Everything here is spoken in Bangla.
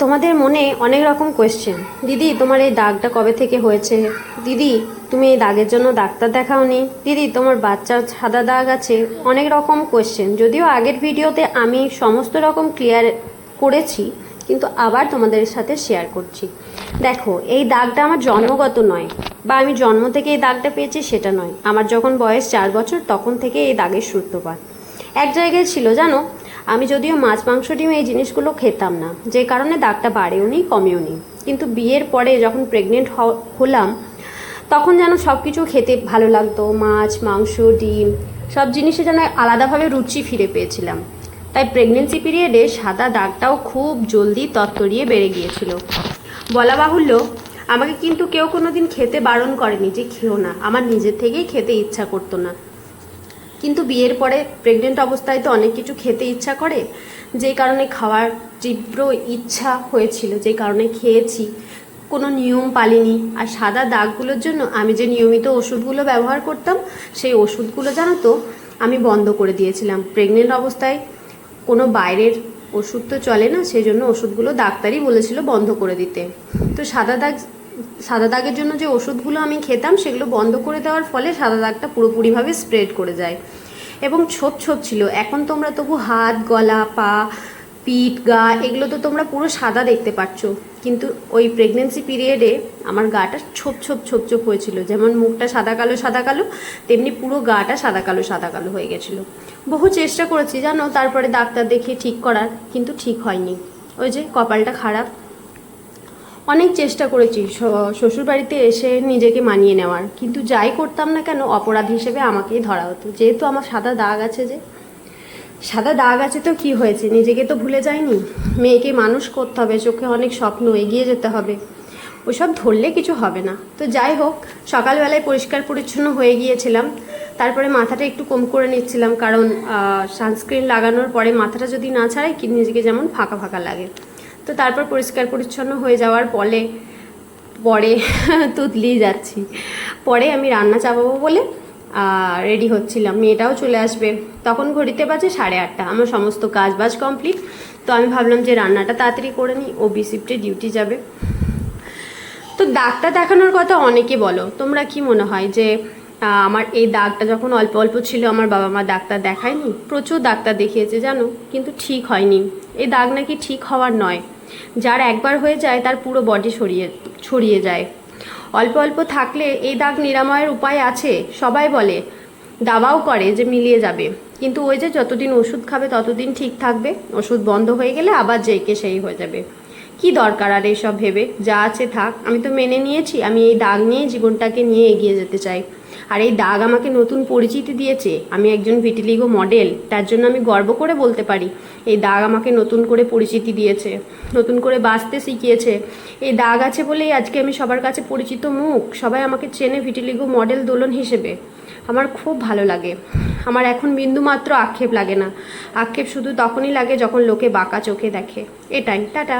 তোমাদের মনে অনেক রকম কোয়েশ্চেন দিদি, তোমার এই দাগটা কবে থেকে হয়েছে? দিদি, তুমি এই দাগের জন্য ডাক্তার দেখাওনি। দিদি, তোমার বাচ্চার সাদা দাগ আছে। অনেক রকম কোয়েশ্চেন যদিও আগের ভিডিওতে আমি সমস্ত রকম ক্লিয়ার করেছি, কিন্তু আবার তোমাদের সাথে শেয়ার করছি। দেখো, এই দাগটা আমার জন্মগত নয়, বা আমি জন্ম থেকে এই দাগটা পেয়েছি সেটা নয়। আমার যখন বয়স চার বছর, তখন থেকে এই দাগের সূত্রপাত। এক জায়গায় ছিল, জানো? আমি যদিও মাছ, মাংস ডিম এই জিনিসগুলো খেতাম না। যে কারণে দাগটা বাড়েও নি, কমেও নি। কিন্তু বিয়ের পরে যখন প্রেগনেন্ট হলাম, তখন যেন সব কিছু খেতে ভালো লাগতো। মাছ, মাংস, ডিম, সব জিনিসে যেন আলাদাভাবে রুচি ফিরে পেয়েছিলাম। তাই প্রেগনেন্সি পিরিয়ডে সাদা দাগটাও খুব জলদি তত্তরিয়ে বেড়ে গিয়েছিল। বলা বাহুল্য, আমাকে কিন্তু কেউ কোনো দিন খেতে বারণ করেনি যে খেও না। আমার নিজের থেকেই খেতে ইচ্ছা করতো না। কিন্তু বিয়ের পরে প্রেগনেন্ট অবস্থায় তো অনেক কিছু খেতে ইচ্ছা করে যেই কারণে খাওয়ার তীব্র ইচ্ছা হয়েছিল যেই কারণে খেয়েছি। কোনো নিয়ম পালিনি। আর সাদা দাগগুলোর জন্য আমি যে নিয়মিত ওষুধগুলো ব্যবহার করতাম, সেই ওষুধগুলো জানো তো, আমি বন্ধ করে দিয়েছিলাম। প্রেগনেন্ট অবস্থায় কোনো বাইরের ওষুধ তো চলে না, সেই জন্য ওষুধগুলো ডাক্তারই বলেছিল বন্ধ করে দিতে। তো সাদা দাগ সাদা দাগের জন্য যে ওষুধগুলো আমি খেতাম, সেগুলো বন্ধ করে দেওয়ার ফলে সাদা দাগটা পুরোপুরিভাবে স্প্রেড করে যায়। এবং ছোপ ছোপ ছিল। এখন তোমরা তবু হাত, গলা, পা, পিঠ, গা, এগুলো তো তোমরা পুরো সাদা দেখতে পাচ্ছ। কিন্তু ওই প্রেগনেন্সি পিরিয়ডে আমার গাটা ছোপ ছোপ ছোপ ছোপ হয়েছিল। যেমন মুখটা সাদা কালো সাদা কালো, তেমনি পুরো গাটা সাদা কালো সাদা কালো হয়ে গেছিল। বহু চেষ্টা করেছি জানো, তারপরে ডাক্তার দেখিয়ে ঠিক করার, কিন্তু ঠিক হয়নি। ওই যে কপালটা খারাপ অনেক চেষ্টা করেছি শ্বশুরবাড়িতে এসে নিজেকে মানিয়ে নেওয়ার। কিন্তু যাই করতাম না কেন, অপরাধ হিসেবে আমাকেই ধরা হতো। যেহেতু আমার সাদা দাগ আছে যে। সাদা দাগ আছে তো কি হয়েছে? নিজেকে তো ভুলে যায়নি মেয়েকে মানুষ করতে হবে, চোখে অনেক স্বপ্ন, এগিয়ে যেতে হবে। ওসব ধরলে কিছু হবে না। তো যাই হোক, সকালবেলায় পরিষ্কার পরিচ্ছন্ন হয়ে গিয়েছিলাম। তারপরে মাথাটা একটু কম করে নিচ্ছিলাম, কারণ সানস্ক্রিন লাগানোর পরে মাথাটা যদি না ছাড়াই নিজেকে যেমন ফাঁকা ফাঁকা লাগে। তো তারপর পরিষ্কার পরিচ্ছন্ন হয়ে যাওয়ার পরে পরে তুতলিয়ে যাচ্ছি। পরে আমি রান্না চাপাবো বলে রেডি হচ্ছিলাম। মেয়েটাও চলে আসবে। তখন ঘড়িতে বাজে সাড়ে আটটা। আমার সমস্ত কাজ বাজ কমপ্লিট তো আমি ভাবলাম যে রান্নাটা তাড়াতাড়ি করে নিই ও বি শিফটে ডিউটি যাবে। তো ডাক্তার দেখানোর কথা অনেকে বলো। তোমরা কি মনে হয় যে আমার এই দাগটা যখন অল্প অল্প ছিল, আমার বাবা মা ডাক্তার দেখায়নি। প্রচুর ডাক্তার দেখিয়েছে, জানো? কিন্তু ঠিক হয়নি। এই দাগ নাকি ঠিক হওয়ার নয়। যার একবার হয়ে যায়, তার পুরো বডি ছড়িয়ে ছড়িয়ে যায়। অল্প অল্প থাকলে এই দাগ নিরাময়ের উপায় আছে, সবাই বলে। দাবাও করে যে মিলিয়ে যাবে। কিন্তু ওই যে যতদিন ওষুধ খাবে, ততদিন ঠিক থাকবে। ওষুধ বন্ধ হয়ে গেলে আবার যেইকে সেই হয়ে যাবে। কি দরকার আর এইসব ভেবে? যা আছে থাক, আমি তো মেনে নিয়েছি, আমি এই দাগ নিয়ে জীবনটাকে নিয়ে এগিয়ে যেতে চাই। আর এই দাগ আমাকে নতুন পরিচিতি দিয়েছে, আমি একজন ভিটিলিগো মডেল, তার জন্য আমি গর্ব করে বলতে পারি, এই দাগ আমাকে নতুন করে পরিচিতি দিয়েছে, নতুন করে বাঁচতে শিখিয়েছে। এই দাগ আছে বলেই আজকে আমি সবার কাছে পরিচিত মুখ, সবাই আমাকে চেনে ভিটিলিগো মডেল দোলন হিসেবে। আমার খুব ভালো লাগে। আমার এখন বিন্দুমাত্র আক্ষেপ লাগে না। আক্ষেপ শুধু তখনই লাগে যখন লোকে বাঁকা চোখে দেখে। এটাই, টাটা।